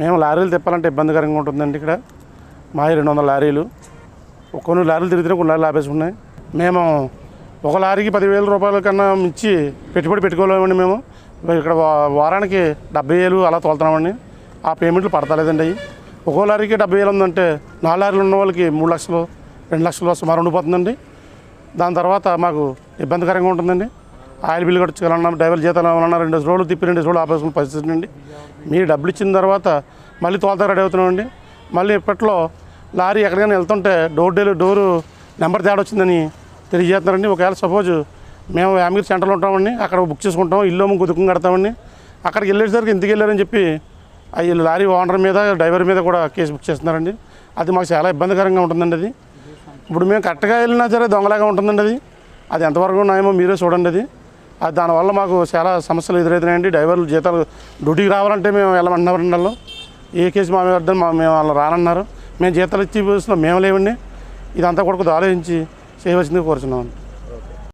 మేము లారీలు తిప్పాలంటే ఇబ్బందికరంగా ఉంటుందండి ఇక్కడ. మా రెండు వందల లారీలు కొన్ని లారీలు తిరిగితే కొన్ని లారీలు ఆపేసుకున్నాయి. మేము ఒక లారీకి పదివేల రూపాయల కన్నా మించి పెట్టుబడి పెట్టుకోలేమండి మేము. ఇక్కడ వారానికి డెబ్బై వేలు అలా తోలుతున్నామండి. ఆ పేమెంట్లు పడతలేదండి అవి. ఒక్కో లారీకి డెబ్బై వేలు ఉందంటే నాలుగు లారీలు ఉన్న వాళ్ళకి మూడు లక్షలు రెండు లక్షలు సుమారు ఉండిపోతుందండి. దాని తర్వాత మాకు ఇబ్బందికరంగా ఉంటుందండి. ఆయిల్ బిల్లు కట్టించాలన్నా డ్రైవర్ జీతాలు ఇవ్వాలన్నా రెండు రోజులు తిప్పి రెండు రోజులు ఆపేసుకున్న పరిస్థితి అండి మీరు డబ్బులు ఇచ్చిన తర్వాత మళ్ళీ తోలతా రెడీ అవుతున్నామండి. మళ్ళీ ఇప్పట్లో లారీ ఎక్కడికైనా వెళ్తుంటే డోర్ డెలివరీ డోరు నెంబర్ తేడా వచ్చిందని తెలియజేస్తున్నారండి. ఒకవేళ సపోజ్ మేము యామగిరి సెంటర్లో ఉంటామండి అక్కడ బుక్ చేసుకుంటాం ఇల్లు అమ్ము గుదుకం కడతామండి. అక్కడికి వెళ్ళేసరికి ఇంటికి వెళ్ళారని చెప్పి అవి లారీ ఓనర్ మీద డ్రైవర్ మీద కూడా కేసు బుక్ చేస్తున్నారండి. అది మాకు చాలా ఇబ్బందికరంగా ఉంటుందండి అది. ఇప్పుడు మేము కరెక్ట్గా వెళ్ళినా సరే దొంగలాగా ఉంటుందండి అది. అది ఎంతవరకు ఉన్నాయేమో మీరే చూడండి అది. దానివల్ల మాకు చాలా సమస్యలు ఎదురవుతున్నాయండి డ్రైవర్లు జీతాలు డ్యూటీకి రావాలంటే మేము వెళ్ళమంటున్నారండి వాళ్ళు ఏ కేసు మా మీద మేము వాళ్ళు రానన్నారు. మేము జీతాలు ఇచ్చి మేము లేవండి. ఇదంతా కూడా ఆలోచించి చేయవలసింది కోరుచున్నాం